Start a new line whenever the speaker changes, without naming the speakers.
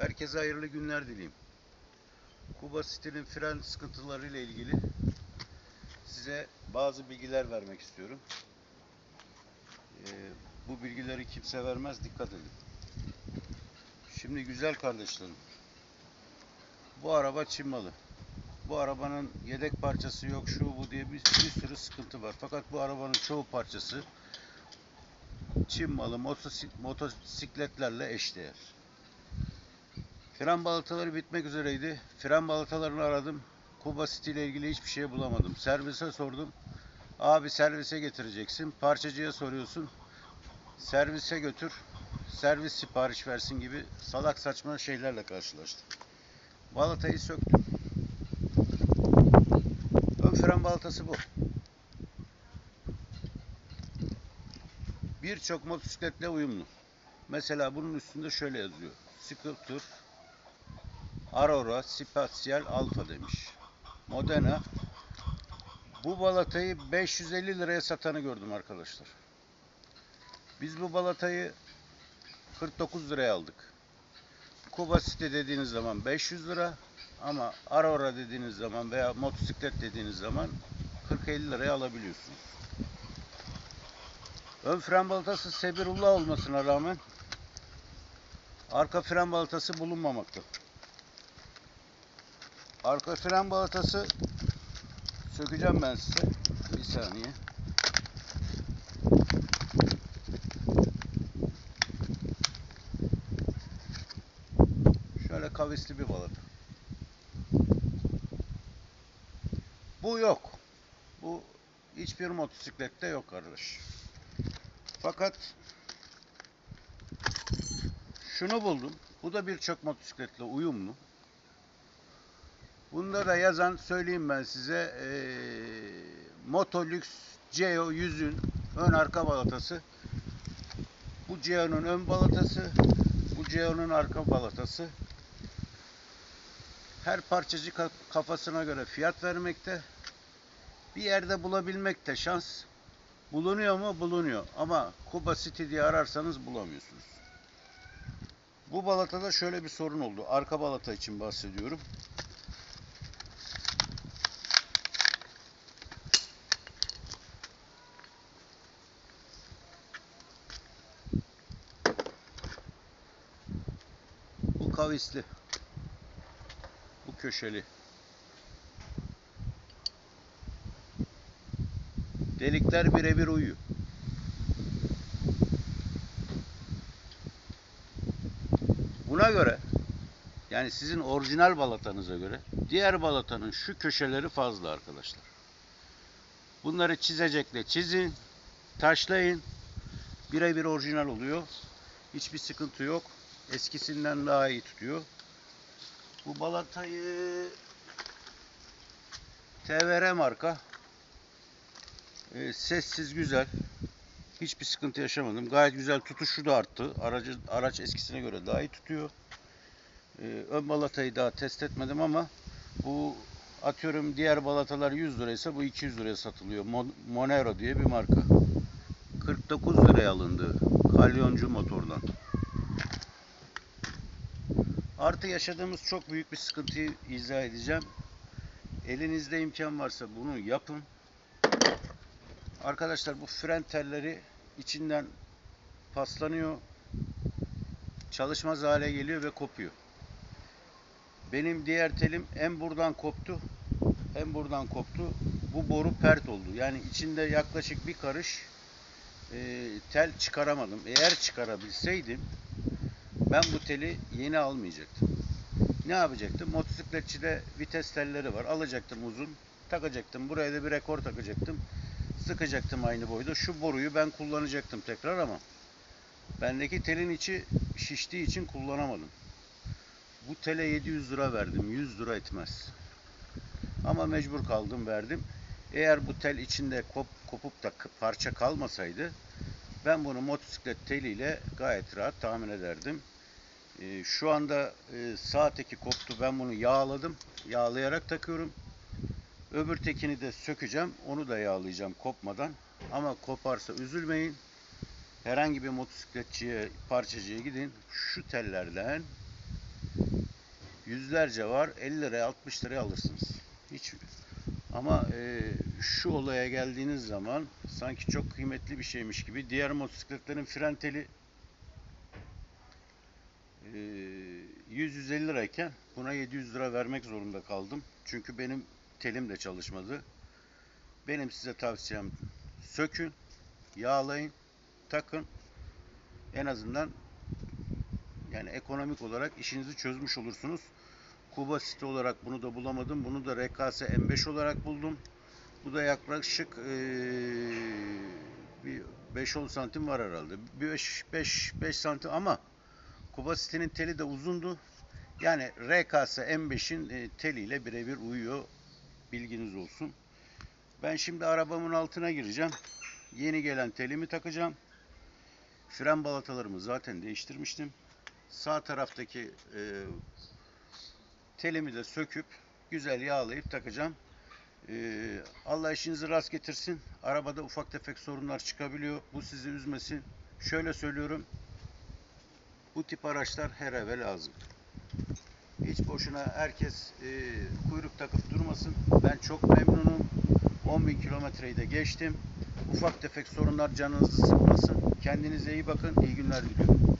Herkese hayırlı günler dileyim. Kuba City'nin fren sıkıntıları ile ilgili size bazı bilgiler vermek istiyorum. Ee, bu bilgileri kimse vermez, dikkat edin. Şimdi güzel kardeşlerim, bu araba Çin malı. Bu arabanın yedek parçası yok, şu bu diye bir, bir sürü sıkıntı var. Fakat bu arabanın çoğu parçası Çin malı motosik- motosikletlerle eşdeğer. Fren balataları bitmek üzereydi. Fren balatalarını aradım. Kuba City ile ilgili hiçbir şey bulamadım. Servise sordum. Abi servise getireceksin. Parçacıya soruyorsun. Servise götür. Servis sipariş versin gibi salak saçma şeylerle karşılaştım. Balatayı söktüm. Ön fren balatası bu. Birçok motosikletle uyumlu. Mesela bunun üstünde şöyle yazıyor. Scooter Aurora Spatial Alpha demiş. Modena. Bu balatayı 550 liraya satanı gördüm arkadaşlar. Biz bu balatayı 49 liraya aldık. Kuba City dediğiniz zaman 500 lira ama Aurora dediğiniz zaman veya motosiklet dediğiniz zaman 40-50 liraya alabiliyorsunuz. Ön fren balatası Sebirullah olmasına rağmen arka fren balatası bulunmamakta. Arka fren balatası sökeceğim ben size. Bir saniye. Şöyle kavisli bir balata. Bu yok. Bu hiçbir motosiklette yok kardeş. Fakat şunu buldum. Bu da birçok motosikletle uyumlu. Bunda da yazan söyleyeyim ben size eee Motolux CO 100'ün ön arka balatası. Bu CO'nun ön balatası. Bu CO'nun arka balatası. Her parçacı ka- kafasına göre fiyat vermekte. Bir yerde bulabilmekte şans. Bulunuyor mu? Bulunuyor. Ama Kuba City diye ararsanız bulamıyorsunuz. Bu balatada şöyle bir sorun oldu. Arka balata için bahsediyorum. Kavisli. Bu köşeli. Delikler birebir uyuyor. Buna göre yani sizin orijinal balatanıza göre diğer balatanın şu köşeleri fazla arkadaşlar. Bunları çizecekle çizin, taşlayın. Birebir orijinal oluyor. Hiçbir sıkıntı yok. Eskisinden daha iyi tutuyor. Bu balatayı TVR marka. Ee, sessiz güzel. Hiçbir sıkıntı yaşamadım. Gayet güzel tutuşu da arttı. Aracı, araç eskisine göre daha iyi tutuyor. Ee, ön balatayı daha test etmedim ama bu atıyorum diğer balatalar 100 liraysa bu 200 liraya satılıyor. Mon- Monero diye bir marka. 49 liraya alındı. Kalyoncu motordan. Artı yaşadığımız çok büyük bir sıkıntıyı izah edeceğim. Elinizde imkan varsa bunu yapın. Arkadaşlar bu fren telleri içinden paslanıyor. Çalışmaz hale geliyor ve kopuyor. Benim diğer telim hem buradan koptu hem buradan koptu. Bu boru pert oldu. Yani içinde yaklaşık bir karış e, tel çıkaramadım. Eğer çıkarabilseydim ben bu teli yeni almayacaktım. Ne yapacaktım? Motosikletçide vites telleri var. Alacaktım uzun. Takacaktım. Buraya da bir rekor takacaktım. Sıkacaktım aynı boyda. Şu boruyu ben kullanacaktım tekrar ama bendeki telin içi şiştiği için kullanamadım. Bu tele 700 lira verdim. 100 lira etmez. Ama mecbur kaldım verdim. Eğer bu tel içinde kop, kopup da parça kalmasaydı ben bunu motosiklet teliyle gayet rahat tahmin ederdim. Ee, şu anda e, sağ teki koptu. Ben bunu yağladım. Yağlayarak takıyorum. Öbür tekini de sökeceğim. Onu da yağlayacağım kopmadan. Ama koparsa üzülmeyin. Herhangi bir motosikletçiye, parçacıya gidin. Şu tellerden Yüzlerce var. 50 liraya 60 liraya alırsınız. Hiç ama e, şu olaya geldiğiniz zaman sanki çok kıymetli bir şeymiş gibi diğer motosikletlerin fren teli e, 100-150 lirayken buna 700 lira vermek zorunda kaldım. Çünkü benim telim de çalışmadı. Benim size tavsiyem sökün, yağlayın, takın. En azından yani ekonomik olarak işinizi çözmüş olursunuz. Kuba City olarak bunu da bulamadım. Bunu da RKS M5 olarak buldum. Bu da yaklaşık bir 5-10 santim var herhalde. Bir 5, 5, 5 santim ama Kuba City'nin teli de uzundu. Yani RKS M5'in e, teliyle birebir uyuyor. Bilginiz olsun. Ben şimdi arabamın altına gireceğim. Yeni gelen telimi takacağım. Fren balatalarımı zaten değiştirmiştim. Sağ taraftaki e, telimi de söküp güzel yağlayıp takacağım. Ee, Allah işinizi rast getirsin. Arabada ufak tefek sorunlar çıkabiliyor. Bu sizi üzmesin. Şöyle söylüyorum. Bu tip araçlar her eve lazım. Hiç boşuna herkes e, kuyruk takıp durmasın. Ben çok memnunum. 10.000 kilometreyi de geçtim. Ufak tefek sorunlar canınızı sıkmasın. Kendinize iyi bakın. İyi günler diliyorum.